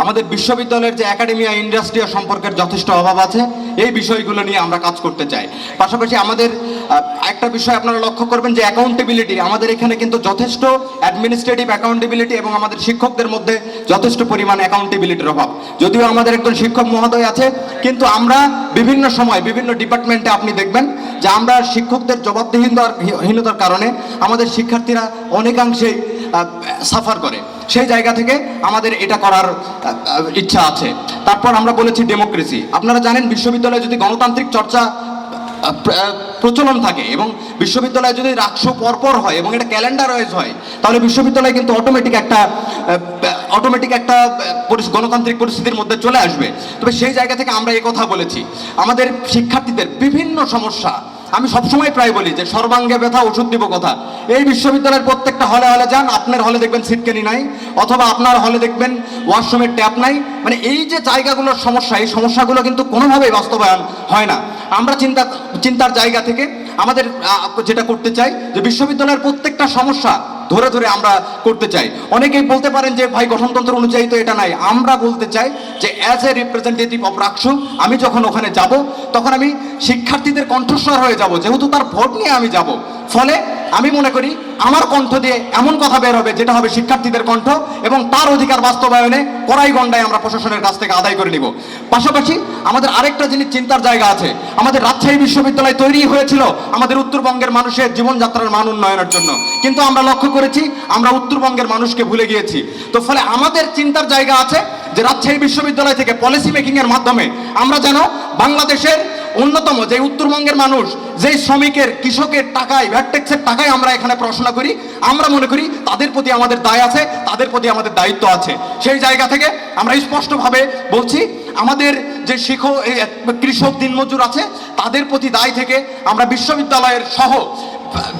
আমাদের বিশ্ববিদ্যালয়ের যে একাডেমিয়া ইন্ডাস্ট্রিয়া সম্পর্কের যথেষ্ট অভাব আছে, এই বিষয়গুলো নিয়ে আমরা কাজ করতে চাই। পাশাপাশি আমাদের একটা বিষয় আপনারা লক্ষ্য করবেন যে অ্যাকাউন্টেবিলিটি আমাদের এখানে কিন্তু যথেষ্ট অ্যাডমিনিস্ট্রেটিভ অ্যাকাউন্টেবিলিটি এবং আমাদের শিক্ষকদের মধ্যে যথেষ্ট পরিমাণ অ্যাকাউন্টেবিলিটির অভাব। যদিও আমাদের একজন শিক্ষক মহোদয় আছে, কিন্তু আমরা বিভিন্ন সময় বিভিন্ন ডিপার্টমেন্টে আপনি দেখবেন যে আমরা শিক্ষকদের জবাবদিহিতার হীনতার কারণে আমাদের শিক্ষার্থীরা অনেকাংশেই সাফার করে। সেই জায়গা থেকে আমাদের এটা করার ইচ্ছা আছে। তারপর আমরা বলেছি ডেমোক্রেসি। আপনারা জানেন, বিশ্ববিদ্যালয়ে যদি গণতান্ত্রিক চর্চা প্রচলন থাকে এবং বিশ্ববিদ্যালয়ে যদি রাষ্ট্র পরপর হয় এবং এটা ক্যালেন্ডার ওয়াইজ হয়, তাহলে বিশ্ববিদ্যালয় কিন্তু অটোমেটিক একটা অটোমেটিক একটা গণতান্ত্রিক পরিস্থিতির মধ্যে চলে আসবে। তবে সেই জায়গা থেকে আমরা কথা বলেছি। আমাদের শিক্ষার্থীদের বিভিন্ন সমস্যা আমি সবসময় প্রায় বলি যে সর্বাঙ্গে ব্যথা, ওষুধ দিব কথা এই বিশ্ববিদ্যালয়ের প্রত্যেকটা হলে হলে যান, আপনার হলে দেখবেন সিটকেনি নাই, অথবা আপনার হলে দেখবেন ওয়াশরুমের ট্যাপ নাই। মানে এই যে জায়গাগুলোর সমস্যা, এই সমস্যাগুলো কিন্তু কোনোভাবেই বাস্তবায়ন হয় না। আমরা চিন্তা, চিন্তার জায়গা থেকে আমাদের যেটা করতে চাই, যে বিশ্ববিদ্যালয়ের প্রত্যেকটা সমস্যা ধরে ধরে আমরা করতে চাই। অনেকেই বলতে পারেন যে, ভাই, গঠনতন্ত্র অনুযায়ী তো এটা নাই। আমরা বলতে চাই যে as a representative of RAKSU আমি যখন ওখানে যাব, তখন আমি শিক্ষার্থীদের কণ্ঠস্বর হয়ে যাব, যেহেতু তার ভোট নিয়ে আমি যাব। ফলে আমি মনে করি আমার কণ্ঠ দিয়ে এমন কথা বের হবে, যেটা হবে শিক্ষার্থীদের কণ্ঠ এবং তার অধিকার বাস্তবায়নে কড়াই গন্ডায় আমরা প্রশাসনের কাছ থেকে আদায় করে নিব। পাশাপাশি আমাদের আরেকটা জিনিস চিন্তার জায়গা আছে। আমাদের রাজশাহী বিশ্ববিদ্যালয় তৈরি হয়েছিল আমাদের উত্তরবঙ্গের মানুষের জীবনযাত্রার মান উন্নয়নের জন্য। কিন্তু আমরা লক্ষ্য করেছি, আমরা উত্তরবঙ্গের মানুষকে ভুলে গিয়েছি। তো ফলে আমাদের চিন্তার জায়গা আছে যে রাজশাহী বিশ্ববিদ্যালয় থেকে পলিসি মেকিংয়ের মাধ্যমে আমরা যেন বাংলাদেশের অন্যতম যে উত্তরবঙ্গের মানুষ যেই শ্রমিকের, কৃষকের টাকায় ভ্যাট ট্যাক্সের টাকায় আমরা এখানে পড়াশোনা করি, আমরা মনে করি তাদের প্রতি আমাদের দায় আছে, তাদের প্রতি আমাদের দায়িত্ব আছে। সেই জায়গা থেকে আমরা স্পষ্টভাবে বলছি, আমাদের যে শিখ কৃষক দিনমজুর আছে, তাদের প্রতি দায় থেকে আমরা বিশ্ববিদ্যালয়ের সহ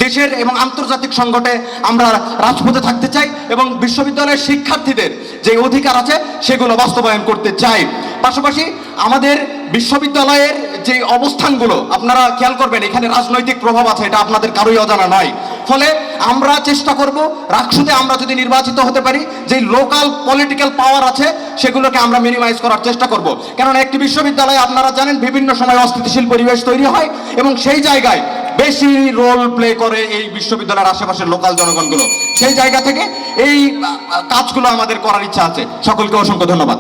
দেশের এবং আন্তর্জাতিক সংকটে আমরা রাজপথে থাকতে চাই এবং বিশ্ববিদ্যালয়ের শিক্ষার্থীদের যে অধিকার আছে, সেগুলো বাস্তবায়ন করতে চাই। পাশাপাশি আমাদের বিশ্ববিদ্যালয়ের যে অবস্থানগুলো আপনারা খেয়াল করবেন, এখানে রাজনৈতিক প্রভাব আছে, এটা আপনাদের কারোই অজানা নয় ফলে আমরা চেষ্টা করব রাকসুতে আমরা যদি নির্বাচিত হতে পারি, যে লোকাল পলিটিক্যাল পাওয়ার আছে, সেগুলোকে আমরা মিনিমাইজ করার চেষ্টা করব। কারণ একটি বিশ্ববিদ্যালয়ে আপনারা জানেন, বিভিন্ন সময় অস্থিতিশীল পরিবেশ তৈরি হয় এবং সেই জায়গায় বেশি রোল প্লে করে এই বিশ্ববিদ্যালয়ের আশেপাশের লোকাল জনগণগুলো। সেই জায়গা থেকে এই কাজগুলো আমাদের করার ইচ্ছা আছে। সকলকে অসংখ্য ধন্যবাদ।